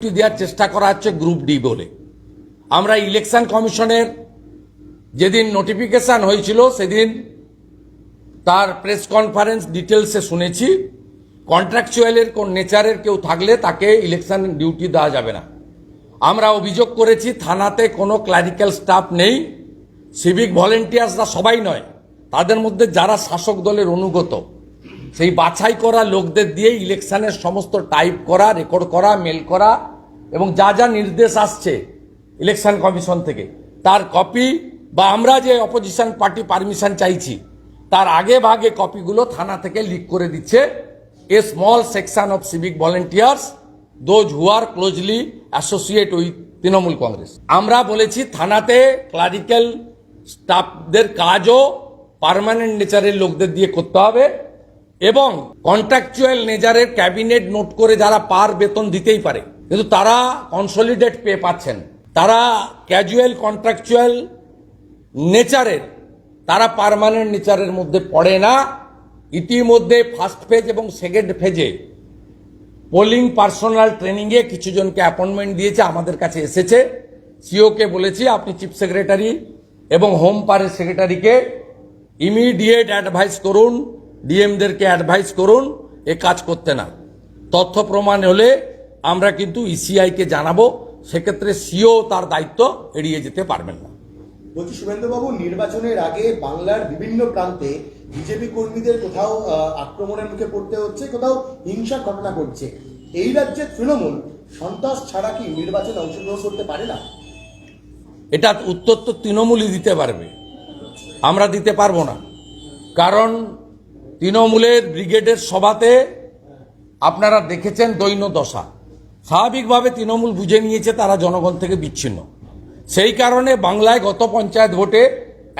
দেওয়ার চেষ্টা করা হচ্ছে গ্রুপ ডি বলে। আমরা ইলেকশন কমিশনের যেদিন নোটিফিকেশন হয়েছিল, সেদিন তার প্রেস কনফারেন্স ডিটেলসে শুনেছি। কন্ট্রাকচুয়ালের কোন নেচারের কেউ থাকলে তাকে ইলেকশন ডিউটি দেওয়া যাবে না। আমরা অভিযোগ করেছি, থানাতে কোনো ক্লারিক্যাল স্টাফ নেই। সিভিক ভলেন্টিয়ার্সরা সবাই নয়। তাদের মধ্যে যারা শাসক দলের অনুগত সেই বাছাই করা লোকদের দিয়ে ইলেকশনের সমস্ত টাইপ করা, রেকর্ড করা, মেল করা এবং যা যা নির্দেশ আসছে ইলেকশন কমিশন থেকে। তার কপি বা আমরা যে অপোজিশন পার্টি পারমিশন চাইছি, তার আগে ভাগে কপিগুলো থানা থেকে লিক করে দিচ্ছে a small section of civic volunteers those who are closely associate with Trinamool Congress. আমরা বলেছি থানাতে ক্লারিক্যাল স্টাফদের কাজও পার্মানেন্ট নেচারের লোকদের দিয়ে করতে হবে। এবং কন্ট্রাকচুয়াল নেচারের ক্যাবিনেট নোট করে যারা পার বেতন দিতেই পারে। কিন্তু তারা কনসলিডেট পে পাচ্ছেন তারা ক্যাজুয়াল কন্ট্রাকচুয়াল নেচারের তারা পারমানেন্ট নেচারের মধ্যে পড়ে না। ইতিমধ্যে ফার্স্ট ফেজ এবং সেকেন্ড ফেজে পোলিং পার্সোনাল ট্রেনিংয়ে কিছু জনকে অ্যাপয়েন্টমেন্ট দিয়েছে, আমাদের কাছে এসেছে। সিওকে বলেছি, আপনি চিফ সেক্রেটারি এবং হোম পারের সেক্রেটারিকে ইমিডিয়েট অ্যাডভাইস করুন। ডিএমদেরকে অ্যাডভাইস করুন এ কাজ করতে না। তথ্য প্রমাণ হলে আমরা কিন্তু ইসিআইকে জানাব সেক্ষেত্রে সিও তার দায়িত্ব এড়িয়ে যেতে পারবেন না। বলছি শুভেন্দুবাবু নির্বাচনের আগে বাংলার বিভিন্ন প্রান্তে বিজেপি কর্মীদের কোথাও আক্রমণের মুখে পড়তে হচ্ছে কোথাও হিংসার ঘটনা ঘটছে। এই রাজ্যে তৃণমূল সন্ত্রাস ছাড়া কি নির্বাচনে অংশগ্রহণ করতে পারে না? এটা উত্তর তো তৃণমূলই দিতে পারবে। আমরা দিতে পারব না। কারণ তৃণমূলের ব্রিগেডের সভাতে আপনারা দেখেছেন দৈন্য দশা। স্বাভাবিকভাবে তৃণমূল বুঝে নিয়েছে তারা জনগণ থেকে বিচ্ছিন্ন। সেই কারণে বাংলায় গত পঞ্চায়েত ভোটে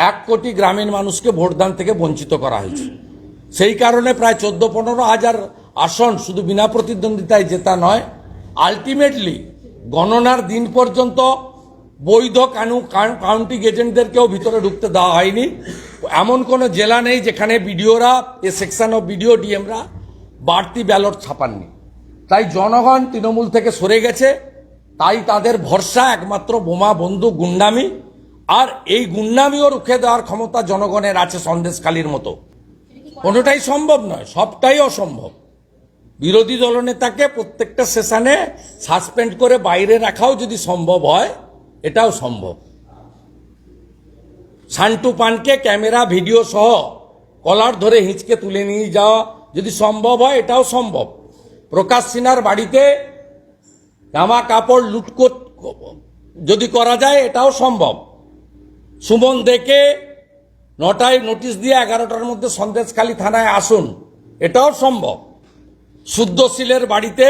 এক কোটি গ্রামীণ মানুষকে ভোটদান থেকে বঞ্চিত করা হয়েছে। সেই কারণে প্রায় চোদ্দ পনেরো হাজার আসন শুধু বিনা প্রতিদ্বন্দ্বিতায় জেতা নয় আলটিমেটলি গণনার দিন পর্যন্ত বৈধ কানু কাউন্টি এজেন্টদেরকেও ভিতরে ঢুকতে দেওয়া হয়নি। এমন কোনো জেলা নেই যেখানে বিডিওরা, এ সেকশন অফ বিডিও, ডিএমরা বাড়তি ব্যালট ছাপাননি। তাই জনগণ তৃণমূল থেকে সরে গেছে। তাই তাদের ভরসা একমাত্র বোমা বন্ধু গুন্ডামি। আর এই গুন্ডামিও রুখে দেওয়ার ক্ষমতা জনগণের আছে সন্দেশকালীর মতো। কোনোটাই সম্ভব নয়, সবটাই অসম্ভব। বিরোধী দলনেতাকে প্রত্যেকটা সেশনে সাসপেন্ড করে বাইরে রাখাও যদি সম্ভব হয়, এটাও সম্ভব। সান্টু পানকে ক্যামেরা, ভিডিও সহ কলার ধরে হিঁচকে তুলে নিয়ে যাওয়া যদি সম্ভব হয়, এটাও সম্ভব। প্রকাশ সিনহার বাড়িতে জামা কাপড় লুটকোট যদি করা যায়, এটাও সম্ভব। সুমন দেখে নটায় নোটিশ দিয়ে এগারোটার মধ্যে সন্দেশখালী থানায় আসুন, এটাও সম্ভব। শুদ্ধশীলের বাড়িতে